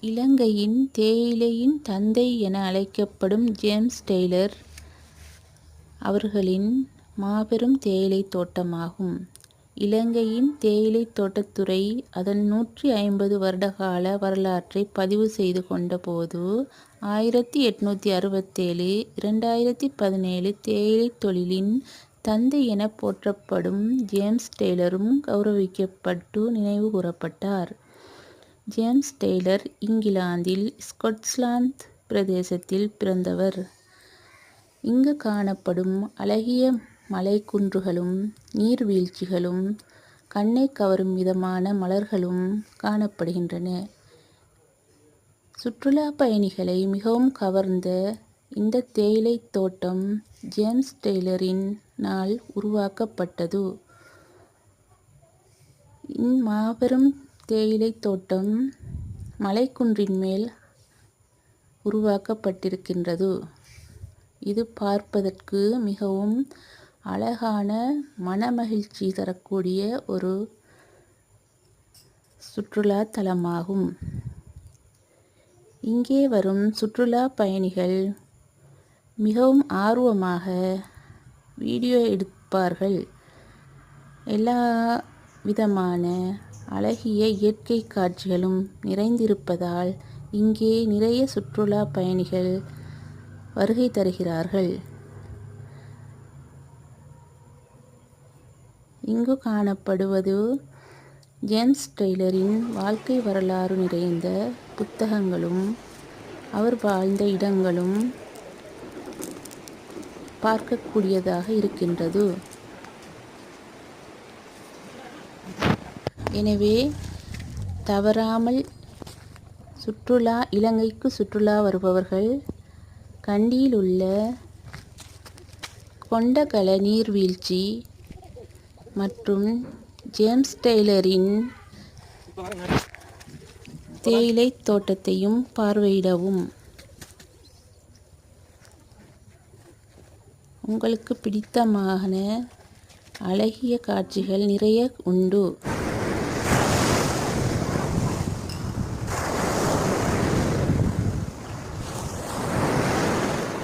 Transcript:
இலங்கையின் தேயிலையின் தந்தை என அழைக்கப்படும் ஜேம்ஸ் டெய்லர் அவர்களின் மாபெரும் தேயிலைத் தோட்டமாகும். இலங்கையின் தேயிலைத் தோட்டத்துறை அதன் நூற்றி ஐம்பது வருடகால வரலாற்றை பதிவு செய்து கொண்டபோது ஆயிரத்தி எட்நூற்றி அறுபத்தேழு இரண்டாயிரத்தி பதினேழு தேயிலைத் தொழிலின் தந்தை எனப் போற்றப்படும் ஜேம்ஸ் டெய்லரும் கௌரவிக்கப்பட்டு நினைவு கூறப்பட்டார் ஜேம்ஸ் டெய்லர் இங்கிலாந்தில் ஸ்கொட்ஸ்லாந்து பிரதேசத்தில் பிறந்தவர். இங்கு காணப்படும் அழகிய மலைக்குன்றுகளும், நீர்வீழ்ச்சிகளும், கண்ணை கவரும் விதமான மலர்களும் காணப்படுகின்றன. சுற்றுலாப் பயணிகளை மிகவும் கவர்ந்த இந்த தேயிலைத் தோட்டம் ஜேம்ஸ் டெய்லரின் நாள் உருவாக்கப்பட்டது. இம்மாபெரும் தேயிலைத் தோட்டம் மலைக்குன்றின் மேல் உருவாக்கப்பட்டிருக்கின்றது. இது பார்ப்பதற்கு மிகவும் அழகான மனமகிழ்ச்சி தரக்கூடிய ஒரு சுற்றுலாத் தலமாகும். இங்கே வரும் சுற்றுலாப் பயணிகள் மிகவும் ஆர்வமாக வீடியோ எடுப்பார்கள். எல்லா விதமான அழகிய இயற்கை காட்சிகளும் நிறைந்திருப்பதால் இங்கே நிறைய சுற்றுலாப் பயணிகள் வருகை தருகிறார்கள். இங்கு காணப்படுவது ஜேம்ஸ் டெய்லரின் வாழ்க்கை வரலாறு நிறைந்த புத்தகங்களும், அவர் வாழ்ந்த இடங்களும் பார்க்கக்கூடியதாக இருக்கின்றது. எனவே தவறாமல் சுற்றுலா இலங்கைக்கு சுற்றுலா வருபவர்கள் கண்டியிலுள்ள கொண்டகல நீர்வீழ்ச்சி மற்றும் ஜேம்ஸ் டெய்லரின் தேயிலைத் தோட்டத்தையும் பார்வையிடவும். உங்களுக்கு பிடித்தமான அழகிய காட்சிகள் நிறைய உண்டு.